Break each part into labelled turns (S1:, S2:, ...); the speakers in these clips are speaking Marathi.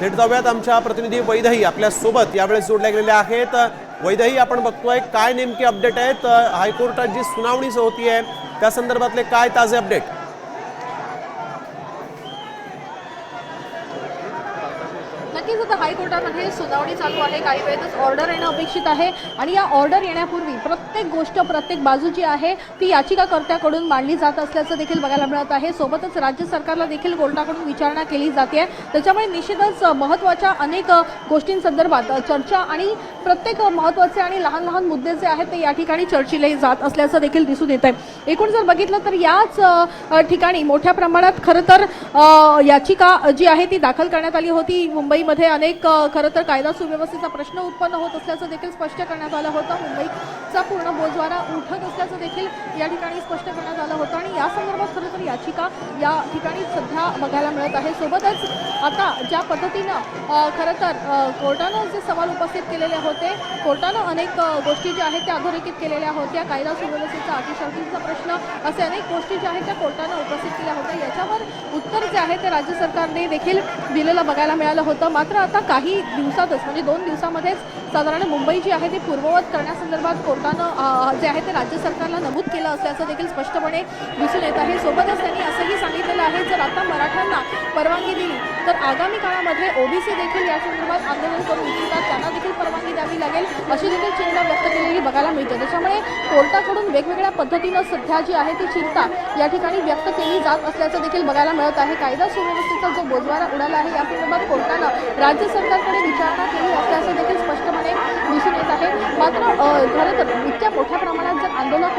S1: थेट जाऊयात आमच्या प्रतिनिधी वैदही आपल्यासोबत यावेळेस जोडल्या गेलेल्या आहेत. वैदही आपण बघतोय काय नेमके अपडेट आहेत? हायकोर्टात जी सुनावणी होती आहे त्या संदर्भातले काय ताजे अपडेट
S2: नक्कीच आता कोर्टामध्ये सुनावणी चालू आहे. काही वेळेतच ऑर्डर येणं अपेक्षित आहे. आणि या ऑर्डर येण्यापूर्वी प्रत्येक गोष्ट प्रत्येक बाजू जी आहे ती याचिकाकर्त्याकडून मांडली जात असल्याचं देखील बघायला मिळत आहे. सोबतच राज्य सरकारला देखील कोर्टाकडून विचारणा केली जाते. त्याच्यामुळे निश्चितच महत्त्वाच्या अनेक गोष्टींसंदर्भात चर्चा आणि प्रत्येक महत्त्वाचे आणि लहान लहान मुद्दे जे आहेत ते या ठिकाणी चर्चिले जात असल्याचं देखील दिसून येत आहे एकूण जर बघितलं तर याच ठिकाणी मोठ्या प्रमाणात खरं तर याचिका जी आहे ती दाखल करण्यात आली होती. मुंबईमध्ये अनेक खरं तर कायदा सुव्यवस्थेचा प्रश्न उत्पन्न होत असल्याचं देखील स्पष्ट करण्यात आलं होतं. मुंबईचा पूर्ण बोजवारा उठत असल्याचं देखील या ठिकाणी स्पष्ट करण्यात आलं होतं. आणि या संदर्भात खरं तर याचिका या ठिकाणी सध्या बघायला मिळत आहे. सोबतच आता ज्या पद्धतीनं खरं तर कोर्टानं जे सवाल उपस्थित केलेले होते कोर्टानं अनेक गोष्टी ज्या आहेत त्या अधोरेखित केलेल्या होत्या. कायदा सुव्यवस्थेचा अतिशर्तीचा प्रश्न असे अनेक गोष्टी ज्या आहेत त्या कोर्टानं उपस्थित केल्या होत्या. याच्यावर उत्तर जे आहे ते राज्य सरकारने देखील दिलेलं बघायला मिळालं होतं. मात्र आता काही दिवसातच म्हणजे दोन दिवसामध्येच साधारण मुंबई जी आहे ती पूर्ववत करण्यासंदर्भात कोर्टानं जे आहे ते राज्य सरकारला नमूद केलं असल्याचं देखील स्पष्टपणे दिसून येत आहे. सोबतच त्यांनी असंही सांगितलेलं आहे जर आता मराठ्यांना परवानगी दिली तर आगामी काळामध्ये ओबीसी देखील या संदर्भात आंदोलन करू इच्छितात. त्यांना देखील परवानगी द्यावी लागेल अशी देखील चिंता व्यक्त केलेली बघायला मिळते. त्याच्यामुळे कोर्टाकडून वेगवेगळ्या पद्धतीनं सध्या जी आहे ती चिंता या ठिकाणी व्यक्त केली जात असल्याचं देखील बघायला मिळत आहे. कायदा सुव्यवस्थेचा जो बोजवारा उडाला आहे या संदर्भात कोर्टानं राज्य सरकार सरकारकडे विचारणा केली असल्याचं देखील स्पष्टपणे दिसून येत आहे. मात्र खरं तर इतक्या मोठ्या प्रमाणात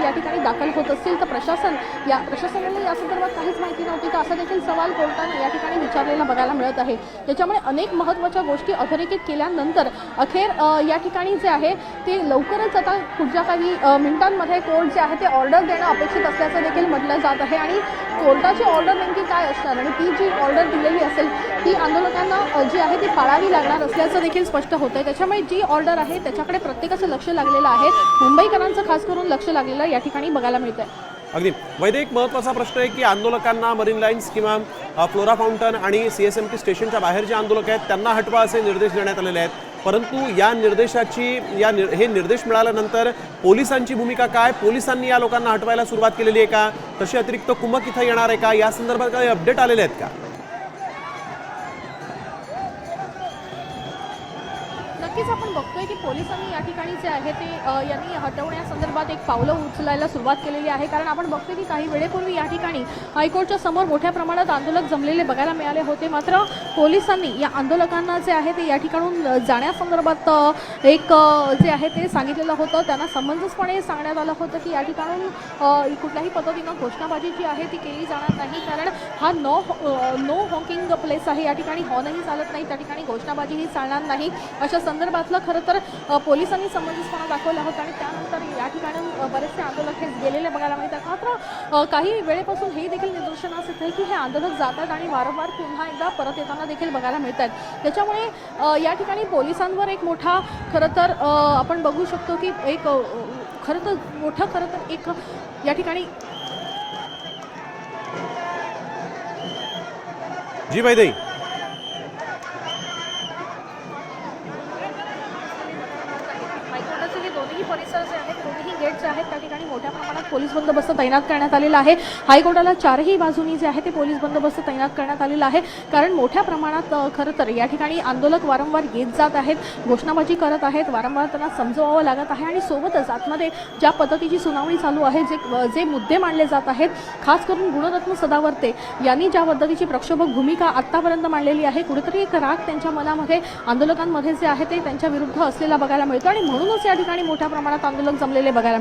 S2: या ठिकाणी दाखल होत असतील तर प्रशासन या प्रशासनाला या संदर्भात काहीच माहिती नव्हती. तर असा देखील सवाल कोर्टानं या ठिकाणी विचारलेला बघायला मिळत आहे. त्याच्यामुळे अनेक महत्त्वाच्या गोष्टी अधोरेखित केल्यानंतर अखेर या ठिकाणी जे आहे ते लवकरच आता पुढच्या काही मिनिटांमध्ये कोर्ट जे आहे ते ऑर्डर देणं अपेक्षित असल्याचं देखील म्हटलं जात आहे. आणि कोर्टाची ऑर्डर नेमकी काय असणार? आणि ती जी ऑर्डर दिलेली असेल ती आंदोलकांना जी आहे ती पाळावी लागणार असल्याचं देखील स्पष्ट होतं आहे त्याच्यामुळे जी ऑर्डर आहे त्याच्याकडे प्रत्येकाचं लक्ष लागलेलं आहे. मुंबईकरांचं खास करून लक्ष लागलेलं या ठिकाणी बघायला मिळत आहे
S1: अगदी. वैद्य एक प्रश्न आहे की आंदोलकांना मरीन लाईन्स किंवा फ्लोरा फाउंटन आणि सी एस एम टी स्टेशनच्या बाहेर जे आंदोलक आहेत त्यांना हटवा असे निर्देश देण्यात आलेले आहेत. परंतु या निर्देशाची या निर- हे निर्देश मिळाल्यानंतर पोलिसांची भूमिका काय? पोलिसांनी या लोकांना हटवायला सुरुवात केलेली आहे का? तशी अतिरिक्त कुमक इथं येणार आहे का? या संदर्भात काही अपडेट आलेले आहेत का?
S2: नक्कीच आपण बघतोय की पोलिसांनी या ठिकाणी जे आहे ते यांनी हटवण्यासंदर्भात एक पावलं उचलायला सुरुवात केलेली आहे. कारण आपण बघतोय की काही वेळेपूर्वी या ठिकाणी हायकोर्टच्या समोर मोठ्या प्रमाणात आंदोलक जमलेले बघायला मिळाले होते. मात्र पोलिसांनी या आंदोलकांना जे आहे ते या ठिकाणून जाण्यासंदर्भात एक जे आहे ते सांगितलेलं होतं. त्यांना समंजसपणे सांगण्यात आलं होतं की या ठिकाणून कुठल्याही पद्धतीनं घोषणाबाजी जी आहे ती केली जाणार नाही. कारण हा नो नो हॉकिंग प्लेस आहे. या ठिकाणी हो हॉर्नही चालत नाही. त्या ठिकाणी घोषणाबाजीही चालणार नाही. अशा संदर्भातलं खरं तर पोलिसांनी समंजसपणा दाखवला होता आणि त्यानंतर या ठिकाणी बरेचसे आंदोलक हे गेलेले बघायला मिळतात. मात्र काही वेळेपासून हे देखील निदर्शनास येत आहे की हे आंदोलक जातात आणि वारंवार पुन्हा एकदा परत येताना देखील बघायला मिळतात त्याच्यामुळे या ठिकाणी पोलिसांवर एक मोठा खरं तर आपण बघू शकतो की एक खरं तर मोठं खरं तर एक या ठिकाणी
S1: जी वैदई
S2: हायकोर्टाचे जे दोन्ही परिसर जे आहेत जे आहेत. त्या ठिकाणी मोठ्या प्रमाणात पोलीस बंदोबस्त तैनात करण्यात आलेला आहे. हायकोर्टाला चारही बाजूनी जे आहे ते पोलीस बंदोबस्त तैनात करण्यात आलेला आहे. कारण मोठ्या प्रमाणात खरं तर या ठिकाणी आंदोलक वारंवार येत जात आहेत घोषणाबाजी करत आहेत वारंवार त्यांना समजवावं लागत आहे आणि सोबतच आतमध्ये ज्या पद्धतीची सुनावणी चालू आहे जे जे मुद्दे मांडले जात आहेत खास करून गुणरत्न सदावर्ते यांनी ज्या पद्धतीची प्रक्षोभक भूमिका आत्तापर्यंत मांडलेली आहे कुठेतरी एक राग त्यांच्या मनामध्ये आंदोलकांमध्ये जे आहे ते त्यांच्या विरुद्ध असलेला बघायला मिळतो. आणि म्हणूनच या ठिकाणी मोठ्या प्रमाणात आंदोलक जमलेले बघायला